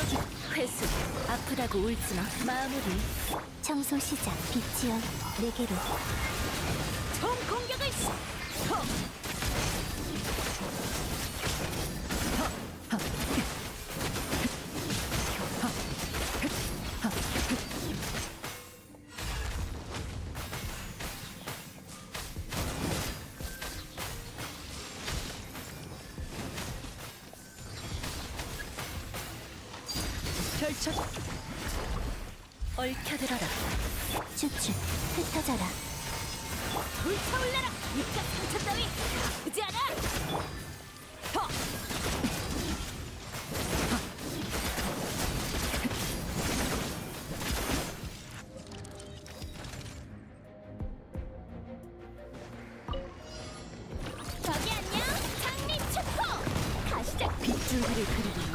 꿰뚫어주 회수. 아프다고 울지 마. 마무리 청소 시작. 빛이여 내게로. 총 공격을 시 헉! 펼쳐 얽혀들어라. 추출 흩어져라. 불타올라라. 입가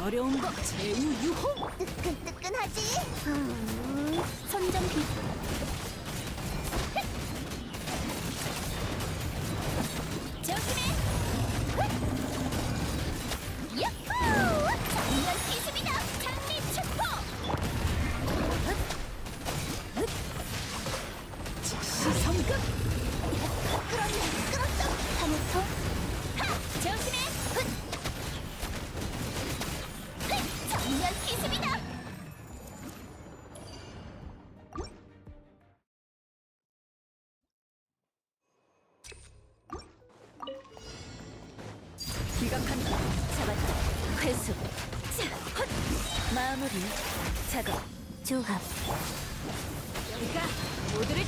어려운 법 제우유호 뜨끈뜨끈하지. 음, 선전 빛. 회수! 마무리 작업 조합. 여기가 모두를!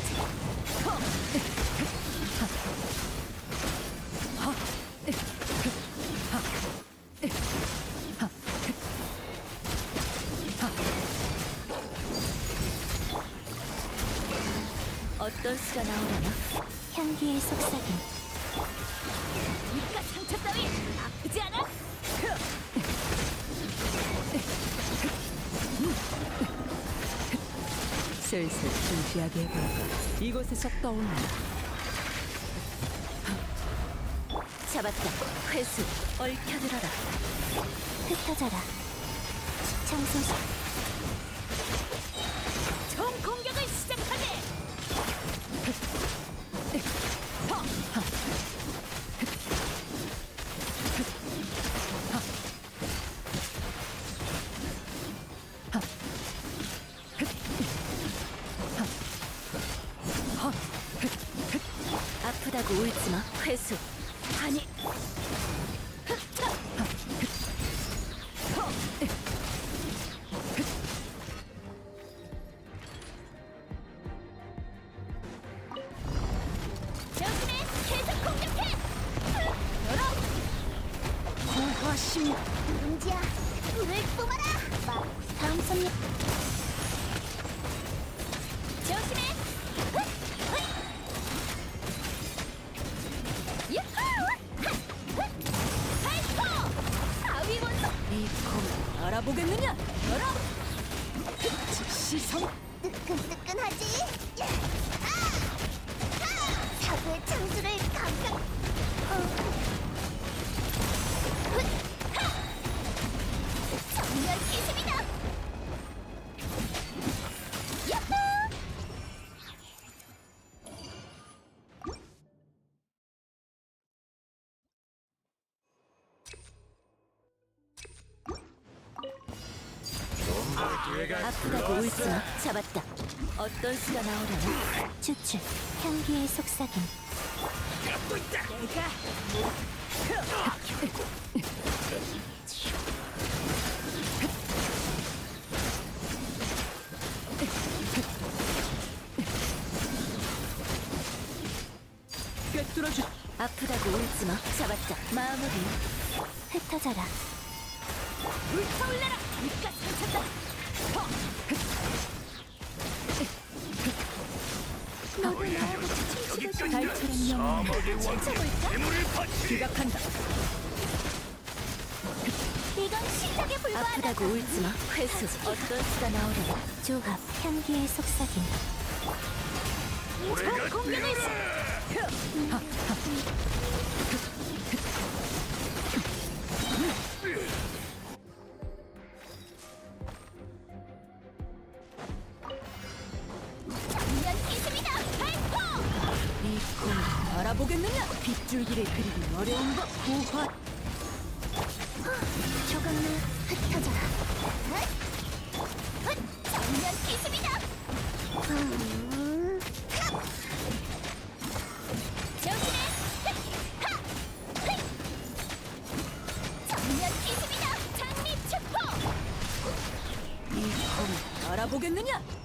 어떤 수가 나오려나 향기의 속삭임. 입가 상처 따위 아프지 않아? 슬슬 진지하게 해볼까 이곳에서 떠올라. 잡았다. 회수. 얽혀들어라. 흩어져라. 청소 시 울지마 회수 아니 조심해. 계속 공격해. 열어 고화신 은지야, 불을 뿜어라. 마, 다음 손님. 알아보겠느냐 즉시 성 뜨끈뜨끈하지? 야! 아! 아! 사고의 창수를 감상. 어. 아프다고 울지마. 잡았다. 어떤 수가 나오려나? 추출. 향기의 속삭임. 꿰뚫어주. 아프다고 울지마. 잡았다. 마무리 흩어져라. 불타올라라 입가 상처다 너도 나하고 춤추고 싶어. 달처럼 영원 춤춰볼까? 기각한다 이건 시작에 불과하다. 아프다고 울지 마 회수 어떤 수가 나오려나 조합 향기의 속삭임. 총 공격을 알아보겠느냐? 빗줄기를 그리기 어려운 법 고화 조각나 흩어져라 헛! 헛! 정면 기습이다 음, 하! 조심해 헛! 하! 헛! 정면 기습이다 장미 축포 이 검을 알아보겠느냐?